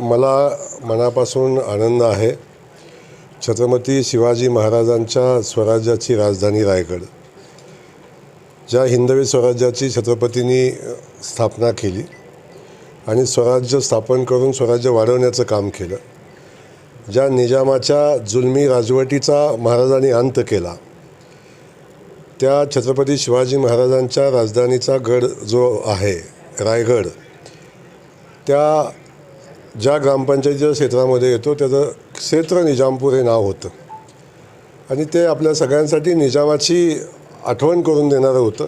मला मनापासून आनंद आहे छत्रपती शिवाजी महाराजांच्या स्वराज्याची राजधानी रायगड ज्या हिंदवी स्वराज्याची छत्रपतींनी स्थापना केली आणि स्वराज्य स्थापन करून स्वराज्य वाढवण्याचं काम केलं. ज्या निजामाच्या जुलमी राजवटीचा महाराजांनी अंत केला त्या छत्रपती शिवाजी महाराजांच्या राजधानीचा गड जो आहे रायगड त्या ज्या ग्रामपंचायतीच्या क्षेत्रामध्ये येतो त्याचं क्षेत्र निजामपूर हे नाव होतं. आणि ते आपल्या सगळ्यांसाठी निजामाची आठवण करून देणारं होतं.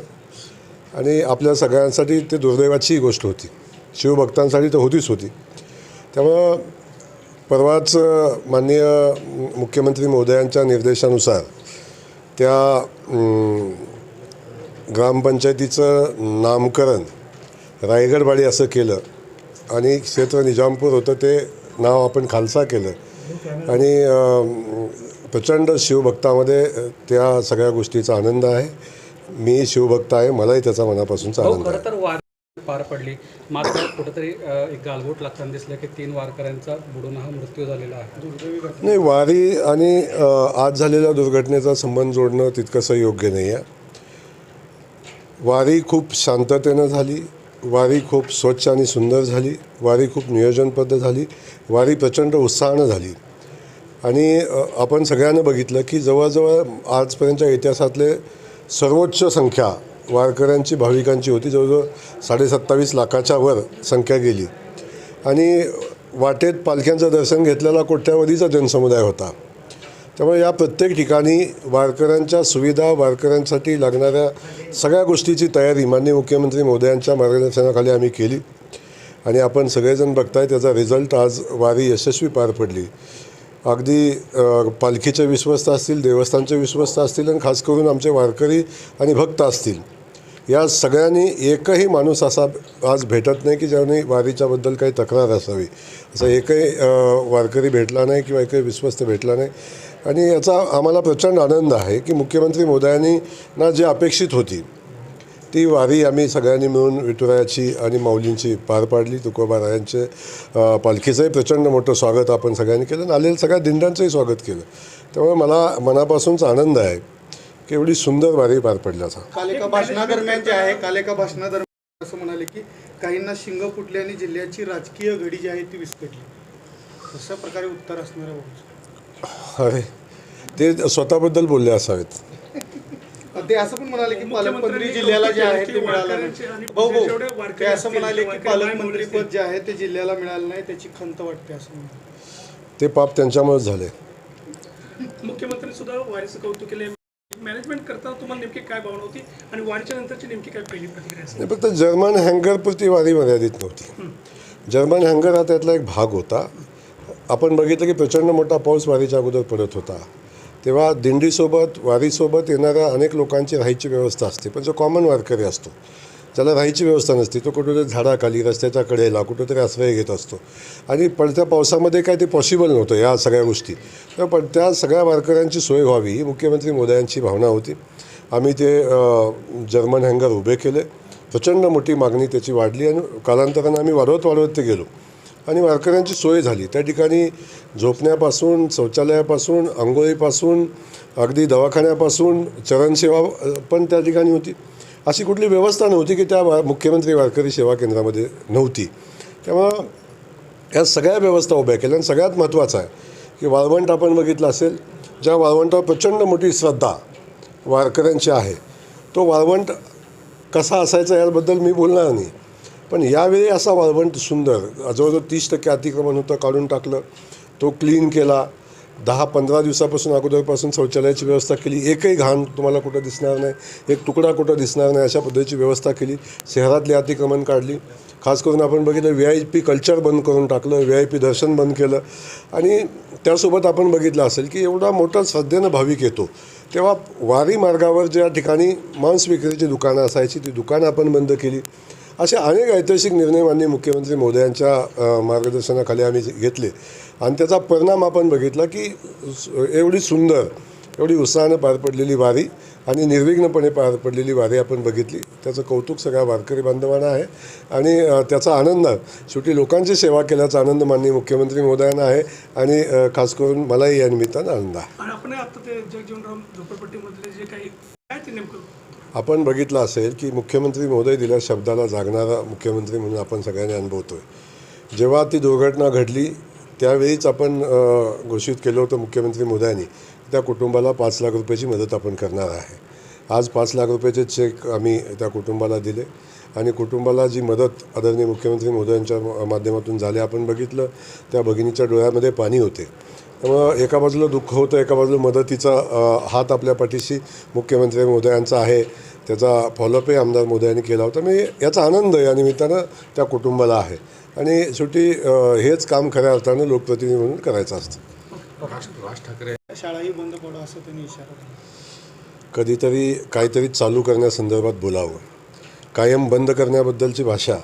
आणि आपल्या सगळ्यांसाठी ते दुर्दैवाची गोष्ट होती. शिवभक्तांसाठी तर होतीच होती. त्यामुळं परवाच माननीय मुख्यमंत्री महोदयांच्या निर्देशानुसार त्या ग्रामपंचायतीचं नामकरण रायगडवाडी असं केलं. आणि क्षेत्र निजामपूर होतं ते नाव आपण खालसा केलं. आणि प्रचंड शिवभक्तामध्ये त्या सगळ्या गोष्टीचा आनंद आहे. मी शिवभक्त आहे मलाही त्याचा मनापासूनचा भाऊ आनंद आहे. पार पडली. मात्र कुठेतरी एक गालबोट लागताना दिसलं की तीन वारकऱ्यांचा बुडून हा मृत्यू झालेला आहे. नाही वारी आणि आज झालेल्या दुर्घटनेचा संबंध जोडणं तितकंसं योग्य नाही आहे वारी खूप शांततेनं झाली. वारी खूप स्वच्छ आणि सुंदर झाली. वारी खूप नियोजनबद्ध झाली. वारी प्रचंड उत्साहानं झाली. आणि आपण सगळ्यांना बघितलं की जवळजवळ आजपर्यंतच्या इतिहासातले सर्वोच्च संख्या वारकऱ्यांची भाविकांची होती. जवळजवळ साडेसत्तावीस लाखाच्या वर संख्या गेली. आणि वाटेत पालख्यांचं दर्शन घेतलेला कोट्यावधीचा जनसमुदाय होता. त्यामुळे या प्रत्येक ठिकाणी वारकऱ्यांच्या सुविधा वारकऱ्यांसाठी लागणाऱ्या सगळ्या गोष्टीची तयारी माननीय मुख्यमंत्री मोदयांच्या मार्गदर्शनाखाली आम्ही केली. आणि आपण सगळेजण बघताय त्याचा रिझल्ट आज वारी यशस्वी पार पडली. अगदी पालखीचे विश्वस्त असतील देवस्थानचे विश्वस्त असतील आणि खास करून आमचे वारकरी आणि भक्त असतील. या सगळ्यांनी एकही माणूस असा आज भेटत नाही की ज्याने वारीच्याबद्दल काही तक्रार असावी. असा एकही वारकरी भेटला नाही किंवा एकही विश्वस्त भेटला नाही. आणि याचा आम्हाला प्रचंड आनंद आहे की मुख्यमंत्री मोदयांनी ना जी अपेक्षित होती ती वारी आम्ही सगळ्यांनी मिळून विठुरायाची आणि माऊलींची पार पाडली तुकोबारायांचे पालखीचंही प्रचंड मोठं स्वागत आपण सगळ्यांनी केलं आणि आलेल्या सगळ्या दिंड्यांचंही स्वागत केलं. त्यामुळे मला मनापासूनचा आनंद आहे की एवढी सुंदर वारी पार पडल्याचा काल एका भाषणादरम्यान जे आहे काल एका भाषणादरम्यान असं म्हणाले की काहींना शिंग फुटली आणि जिल्ह्याची राजकीय घडी जी आहे ती विस्कटली. अशा प्रकारे उत्तर असणार आहे अरे ते स्वतःबद्दल बोलले असावेत. ते असं पण म्हणाले की पालकमंत्री जिल्ह्याला जे आहे ते मिळालं नाही. भाऊ भाऊ ते असं म्हणाले की पालकमंत्री पद जे आहे ते जिल्ह्याला मिळालं नाही त्याची खंत वाटते असं ते पाप त्यांच्यामुळेच झाले. मुख्यमंत्री सुद्धा वारीचं कौतुक केले मॅनेजमेंट करताना तुम्हाला नेमकी काय भावना होती आणि वारीच्या नंतरची नेमकी काय पहिली फक्त जर्मन हँगरपुरती वारी मर्यादित नव्हती. जर्मन हँगर हा त्यातला एक भाग होता. आपण बघितलं की प्रचंड मोठा पाऊस वारीच्या अगोदर पडत होता. तेव्हा दिंडीसोबत वारीसोबत येणाऱ्या अनेक लोकांची राहायची व्यवस्था असते. पण जो कॉमन वारकरी असतो ज्याला राहायची व्यवस्था नसते तो कुठेतरी झाडाखाली रस्त्याच्या कडेला कुठेतरी आश्रय घेत असतो. आणि पडत्या पावसामध्ये काय ते पॉसिबल नव्हतं या सगळ्या गोष्टी. तर पण त्या सगळ्या वारकऱ्यांची सोय व्हावी ही मुख्यमंत्री मोदयांची भावना होती. आम्ही ते जर्मन हँगर उभे केले. प्रचंड मोठी मागणी त्याची वाढली आणि कालांतरानं आम्ही वाढवत वाढवत ते गेलो. आणि वारकऱ्यांची सोय झाली. त्या ठिकाणी झोपण्यापासून शौचालयापासून आंघोळीपासून अगदी दवाखान्यापासून चरणसेवा पण त्या ठिकाणी होती. अशी कुठली व्यवस्था नव्हती की त्या वा मुख्यमंत्री वारकरी सेवा केंद्रामध्ये नव्हती. त्यामुळं या सगळ्या व्यवस्था उभ्या केल्या. आणि सगळ्यात महत्त्वाचं आहे की वाळवंट आपण बघितलं असेल ज्या वाळवंटावर प्रचंड मोठी श्रद्धा वारकऱ्यांची आहे तो वाळवंट कसा असायचा याबद्दल मी बोलणार नाही. पण यावेळी असा वाळवंट सुंदर जवळजवळ तीस टक्के अतिक्रमण होतं काढून टाकलं. तो क्लीन केला. दहा पंधरा दिवसापासून अगोदरपासून शौचालयाची व्यवस्था केली. एकही घाण तुम्हाला कुठं दिसणार नाही. एक तुकडा कुठं दिसणार नाही अशा पद्धतीची व्यवस्था केली. शहरातली अतिक्रमण काढली. खास करून आपण बघितलं व्ही आय पी कल्चर बंद करून टाकलं व्ही आय पी दर्शन बंद केलं. आणि त्यासोबत आपण बघितलं असेल की एवढा मोठा श्रद्धेनं भाविक येतो. तेव्हा वारी मार्गावर ज्या ठिकाणी मांस विक्रीची दुकानं असायची ती दुकानं आपण बंद केली. असे अनेक ऐतिहासिक निर्णय माननीय मुख्यमंत्री मोदयांच्या मार्गदर्शनाखाली आम्ही घेतले. आणि त्याचा परिणाम आपण बघितला की एवढी सुंदर एवढी उत्साहानं पार पडलेली वारी आणि निर्विघ्नपणे पार पडलेली वारी आपण बघितली. त्याचं कौतुक सगळ्या वारकरी बांधवांना आहे. आणि त्याचा आनंद शेवटी लोकांची सेवा केल्याचा आनंद माननीय मुख्यमंत्री महोदयांना आहे. आणि खास करून मलाही या निमित्तानं आनंद आहे. आपण बघितलं असेल की मुख्यमंत्री महोदय दिल्या शब्दाला जागणारा मुख्यमंत्री म्हणून आपण सगळ्यांनी अनुभवतोय. जेव्हा ती दुर्घटना घडली त्यावेळीच आपण घोषित केलं होतं मुख्यमंत्री मोदयांनी त्या कुटुंबाला पाच लाख रुपयाची मदत आपण करणार आहे. आज पाच लाख रुपयाचे चेक आम्ही त्या कुटुंबाला दिले आणि कुटुंबाला जी मदत आदरणीय मुख्यमंत्री मोदयांच्या माध्यमातून झाली आपण बघितलं त्या भगिनीच्या डोळ्यामध्ये पाणी होते. त्यामुळं एका बाजूला दुःख होतं एका बाजूला मदतीचा हात आपल्या पाठीशी मुख्यमंत्री मोदयांचा आहे. त्याचा फॉलोअपही आमदार मोदयांनी केला होता. मी याचा आनंद या निमित्तानं त्या कुटुंबाला आहे. आणि शेवटी हेच काम खऱ्या अर्थानं लोकप्रतिनिधी म्हणून करायचं असतं. राज ठाकरे. शाळाही बंद पडो असं त्यांनी इशारा कधीतरी काहीतरी चालू करण्यासंदर्भात बोलावं. कायम बंद करण्याबद्दलची भाषा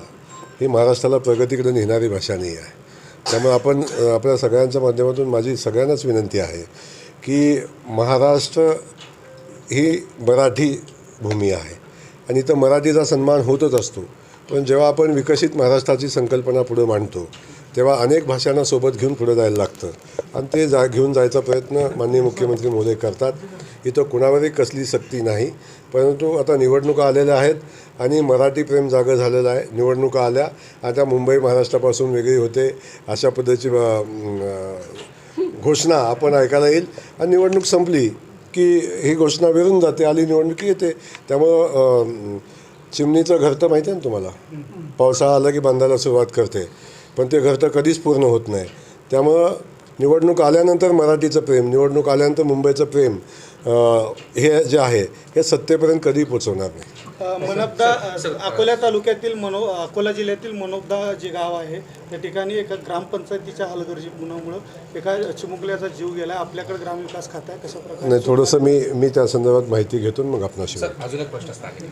ही महाराष्ट्राला प्रगतीकडे नेणारी भाषा नाही आहे. त्यामुळे आपण आपल्या सगळ्यांच्या माध्यमातून माझी सगळ्यांनाच विनंती आहे की महाराष्ट्र ही मराठी भूमी आहे. आणि इथं मराठीचा सन्मान होतच असतो. पण जेव्हा आपण विकसित महाराष्ट्राची संकल्पना पुढे मांडतो तेव्हा अनेक भाषांना सोबत घेऊन पुढे जायला लागतं. आणि ते जा घेऊन जायचा प्रयत्न माननीय मुख्यमंत्री महोदय करतात. इथं कुणावरही कसली सक्ती नाही. परंतु आता निवडणुका आलेल्या आहेत आणि मराठी प्रेम जागं झालेलं आहे. निवडणुका आल्या. आता मुंबई महाराष्ट्रापासून वेगळी होते. अशा पद्धतीची घोषणा आपण ऐकायला येईल. आणि निवडणूक संपली की ही घोषणा विरून जाते. आली निवडणुकी येते. त्यामुळं चिमणीचं घरतं माहिती आहे ना तुम्हाला? पावसाळा आला की बांधायला सुरुवात करते. पण ते घर तर कधीच पूर्ण होत नाही. त्यामुळं निवडणूक आल्यानंतर मराठीचं प्रेम निवडणूक आल्यानंतर मुंबईचं प्रेम हे जे आहे हे सत्तेपर्यंत कधी पोचवणार नाही. मनोबदा अकोला तालुक्यातील मनो अकोला जिल्ह्यातील मनोबदा जे गाव आहे त्या ठिकाणी एका ग्रामपंचायतीच्या हलगर्जीपणामुळं एका चिमुकल्याचा जीव गेला. आपल्याकडे ग्रामविकास खातं आहे कशा प्रकारे? नाही थोडंसं मी मी त्या संदर्भात माहिती घेतो मग आपणाशी सर अजून एक प्रश्न स्थानिक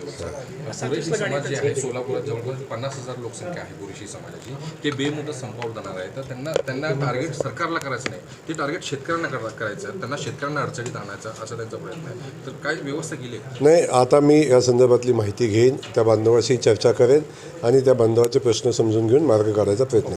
कुरेशी समाज जे आहे सोलापुरात जवळपास पन्नास हजार लोकसंख्या आहे कुरेशी समाजाची ते बेमुदत संपावर जाणार आहे. तर त्यांना त्यांना टार्गेट सरकारला करायचं नाही. ते टार्गेट शेतकऱ्यांना करा- करायचं आहे. त्यांना शेतकऱ्यांना अडचणीत आणायचा असा त्यांचा प्रयत्न आहे. तर काय व्यवस्था केली? नाही आता मी या संदर्भातली माहिती घेईन त्या बांधवाशी चर्चा करेन आणि त्या बांधवाचे प्रश्न समजून घेऊन मार्ग काढायचा प्रयत्न